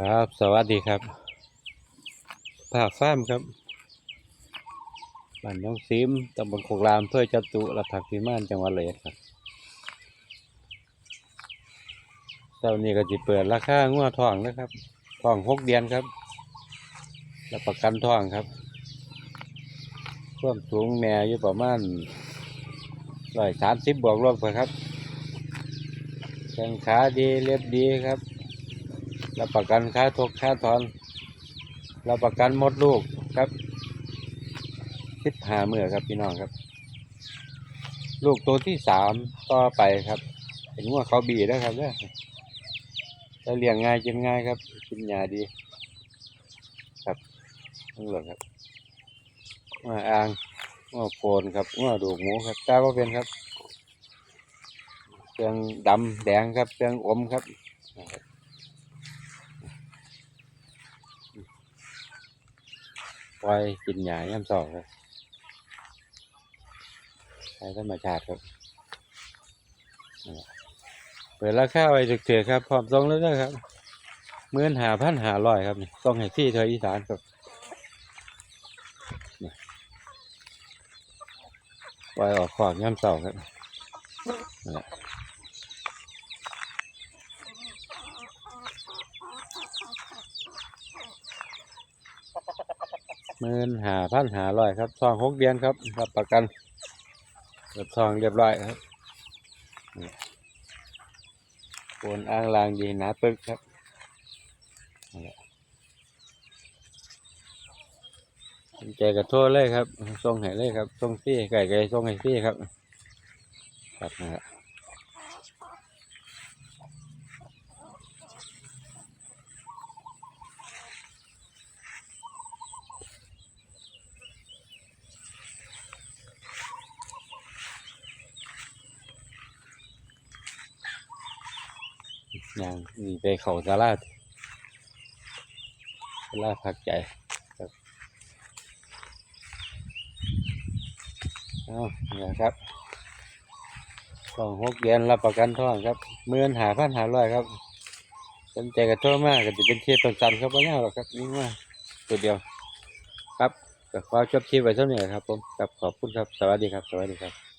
ครับสวัสดีครับภาคฟ้ามครับบ้านน้องซิมตำบลโคกรามเพื่อจตุรัฐพิมานจังหวัดเลยครับเจ้านี้ก็จะเปิดราคางัวทองนะครับทองหกเดือนครับรับประกันทองครับควมสูงแม่อยู่ประมาณร้อยสามสิบบวกลบครับแข้งขาดีเล็บดีครับ รับประกันค่าทกค่าถอนรับประกันหมดลูกครับสิบหาเมื่อครับพี่น้องครับ ลูกตัวที่สามต่อไปครับเห็นว่าเขาบีนะครับเนี่ยจะเลี้ยงง่ายกินง่ายครับกินยาดี ครับทั้งหมดครับว่าอ่างว่าโฟนครับว่าดูหมูครับตาก็เป็นครับเครื่องดำแดงครับเครื่องอมครับ ปล่อยกินหญ้าย่ำสองครับใช้ธรรมชาติครับเปิดราคาไว้ถึกเถื่อครับพร้อมส่งแล้วนะครับเมื่อนหาพันหาร้อยครับนี่ส่งให้ที่เธออีสานครับปล่อยออกขอกย่ำสองครับนั่นแหละห มื่นหาพันหาร้อยครับทองหกเดือนครับรับประกันเปิดทองเรียบร้อยครับนี่โอนอ้างลางดีหนาปึกครับนั่นแหละสนใจกับโทษเลยครับส่งให้เลยครับส่งฟรีไก่ไก่ส่งให้ฟรีครับครับนะ อย่างนี่ไปเขาสาราสาราพักใจครับเอาเนี่ยครับทองหกเดือนรับประกันท่องครับเมื่อนหาพันหาร้อยครับสนใจกับโทษมากก็จะเป็นเทียบตันครับไม่ยากหรอกครับนี่ว่าตัวเดียว ครับก็ขอบคลิปไว้เท่านี้ครับผมครับขอบคุณครับสวัสดีครับสวัสดีครับ